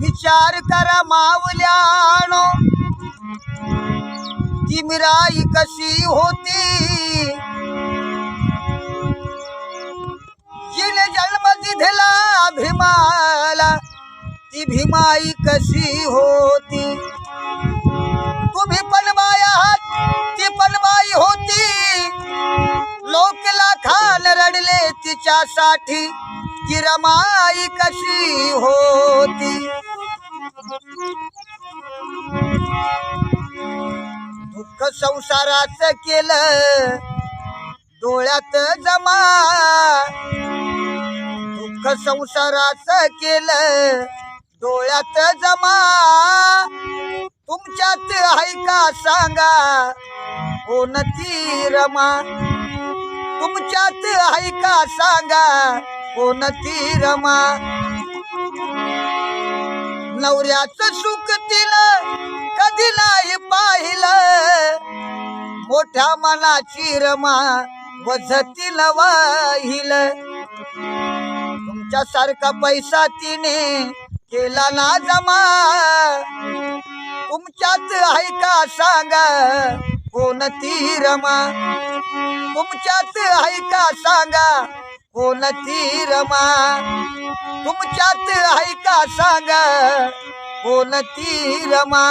विचार करा मावल्यानो. तिमराई कशी होती? जिने जन्म दिधला भीमाला ती भीमाई कशी होती? तुम्ही पण बाई आहात ती पण बाई होती. लोकला खान रडले तिच्यासाठी ती रमाई कशी होती? दुःख संसाराच केलं डोळ्यात जमा. दुःख संसाराच केलं डोळ्यात जमा. तुमच्यात ऐका सांगा? हो कोणती रमा. तुमच्यात ऐका सांगा? हो कोणती रमा. नवऱ्याचं सुख तिला कधी नाही पा त्या मनाची रमा वजतील वाहिल. तुमच्यासारखा पैसा तिने केला ना जमा. तुमच्यात आहे का सांगा? कोणती रमा? तुमच्यात आहे का सांगा? कोणती रमा? तुमच्यात आहे का सांगा? कोणती रमा?